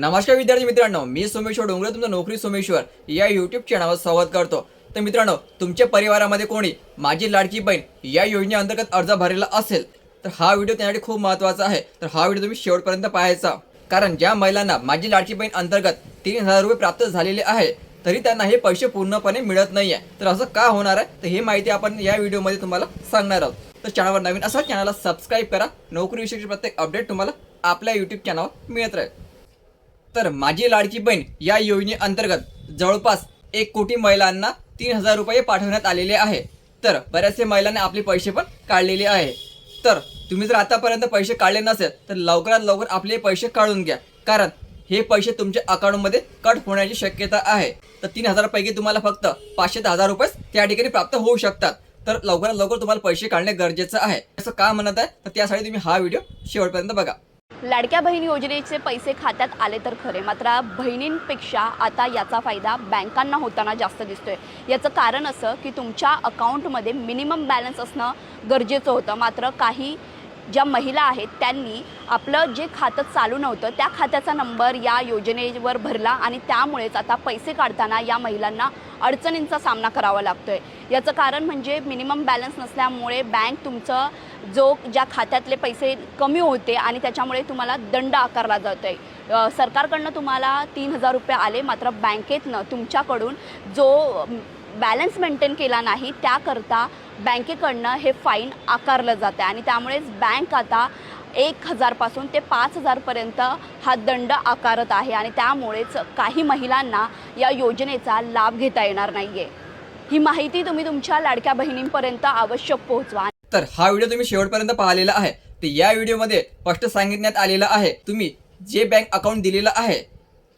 नमस्कार विद्यार्थी मित्रांनो मी सोमेश्वर डोंगरे तुमचं नोकरी सोमेश्वर या युट्यूब चॅनलवर संवाद करतो. तर मित्रांनो तुमच्या परिवारामध्ये कोणी माझी लाडकी बहीण या योजनेअंतर्गत अर्ज भरलेला असेल तर हा व्हिडिओ त्यासाठी खूप महत्त्वाचा आहे. तर हा व्हिडिओ तुम्ही शेवटपर्यंत पाहायचा कारण ज्या महिलांना माझी लाडकी बहीण अंतर्गत तीन हजार रुपये प्राप्त झालेले आहे तरी त्यांना हे पैसे पूर्णपणे मिळत नाही आहे तर असं का होणार आहे? तर हे माहिती आपण या व्हिडिओमध्ये तुम्हाला सांगणार आहोत. तर चॅनलवर नवीन असा चॅनलला सबस्क्राईब करा. नोकरीविषयीची प्रत्येक अपडेट तुम्हाला आपल्या यूट्यूब चॅनलवर मिळत राहील. तर माझी लाडकी बहीण या योजनेअंतर्गत जवळपास एक कोटी महिलांना तीन हजार रुपये पाठवण्यात आलेले आहे. तर बऱ्याचशा महिलांनी आपले पैसे पण काढलेले आहे. तर तुम्ही जर आतापर्यंत पैसे काढले नसेल तर लवकरात लवकर आपले पैसे काढून घ्या. कारण हे पैसे तुमच्या अकाउंटमध्ये कट होण्याची शक्यता आहे. तर तीन हजारपैकी तुम्हाला फक्त पाचशे दहा हजार रुपयेच त्या ठिकाणी प्राप्त होऊ शकतात. तर लवकरात लवकर तुम्हाला पैसे काढणे गरजेचं आहे. असं का म्हणत आहे? तर त्यासाठी तुम्ही हा व्हिडिओ शेवटपर्यंत बघा. लाडक्या बहीण योजनेचे पैसे खात्यात आले तर खरे. मात्र बहिणींपेक्षा आता याचा फायदा बँकांना होताना जास्त दिसतोय. याचं कारण असं की तुमच्या अकाउंटमध्ये मिनिमम बॅलन्स असणं गरजेचं होतं. मात्र काही ज्या महिला आहेत त्यांनी आपलं जे खातं चालू नव्हतं त्या खात्याचा नंबर या योजनेवर भरला आणि त्यामुळेच आता पैसे काढताना या महिलांना अडचणींचा सामना करावा लागतो आहे याचं कारण म्हणजे मिनिमम बॅलन्स नसल्यामुळे बँक तुमचं जो ज्या खात्यातले पैसे कमी होते आणि त्याच्यामुळे तुम्हाला दंड आकारला जातो आहे सरकारकडनं तुम्हाला तीन हजार रुपये आले मात्र बँकेतनं तुमच्याकडून जो बॅलन्स मेंटेन केला नाही त्याकरता बँकेकडनं हे फाईन आकारलं जातं आणि त्यामुळेच बँक आता एक हजारपासून ते पाच हजारपर्यंत हा दंड आकारत आहे आणि त्यामुळेच काही महिलांना या योजनेचा लाभ घेता येणार नाही आहे ही माहिती तुम्ही तुमच्या लाडक्या बहिणींपर्यंत आवश्यक पोहोचवा. तर हा व्हिडिओ तुम्ही शेवटपर्यंत पाहिलेला आहे. तर या व्हिडिओमध्ये स्पष्ट सांगितण्यात आलेलं आहे तुम्ही जे बँक अकाउंट दिलेलं आहे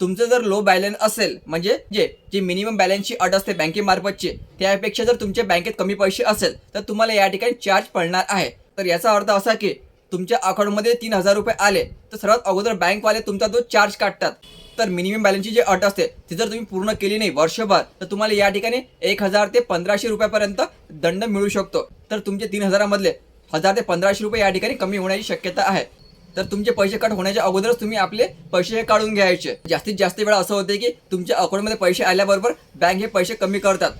तुमचं जर लो बॅलन्स असेल म्हणजे जे जे मिनिमम बॅलन्सची अट असते बँकेमार्फतची त्यापेक्षा जर तुमच्या बँकेत कमी पैसे असेल तर तुम्हाला या ठिकाणी चार्ज पडणार आहे. तर याचा अर्थ असा की तुमच्या अकाउंटमध्ये तीन हजार रुपये आले तर सर्वात अगोदर बँकवाले तुमचा तो चार्ज काढतात. तर मिनिमम बॅलन्सची जी अट असते ती जर तुम्ही पूर्ण केली नाही वर्षभर तर तुम्हाला या ठिकाणी एक हजार ते पंधराशे रुपयापर्यंत दंड मिळू शकतो. तर तुमचे तीन हजारामधले हजार ते पंधराशे रुपये या ठिकाणी कमी होण्याची शक्यता आहे. तर तुमचे पैसे कट होण्याच्या अगोदरच तुम्ही आपले पैसे हे काढून घ्यायचे. जास्तीत जास्त वेळा असं होते की तुमच्या अकाउंटमध्ये पैसे आल्याबरोबर बँक हे पैसे कमी करतात.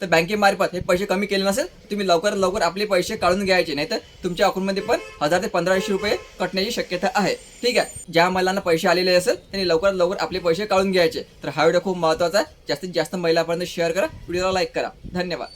तर बँकेमार्फत हे पैसे कमी केले नसेल तुम्ही लवकरात लवकर आपले पैसे काढून घ्यायचे. नाही तर तुमच्या अकाउंटमध्ये पण हजार ते पंधराशे रुपये कटण्याची शक्यता आहे. ठीक आहे? ज्या महिलांना पैसे आलेले असेल त्यांनी लवकरात लवकर आपले पैसे काढून घ्यायचे. तर हा व्हिडिओ खूप महत्त्वाचा आहे. जास्तीत जास्त महिलापर्यंत शेअर करा. व्हिडिओला लाईक करा. धन्यवाद.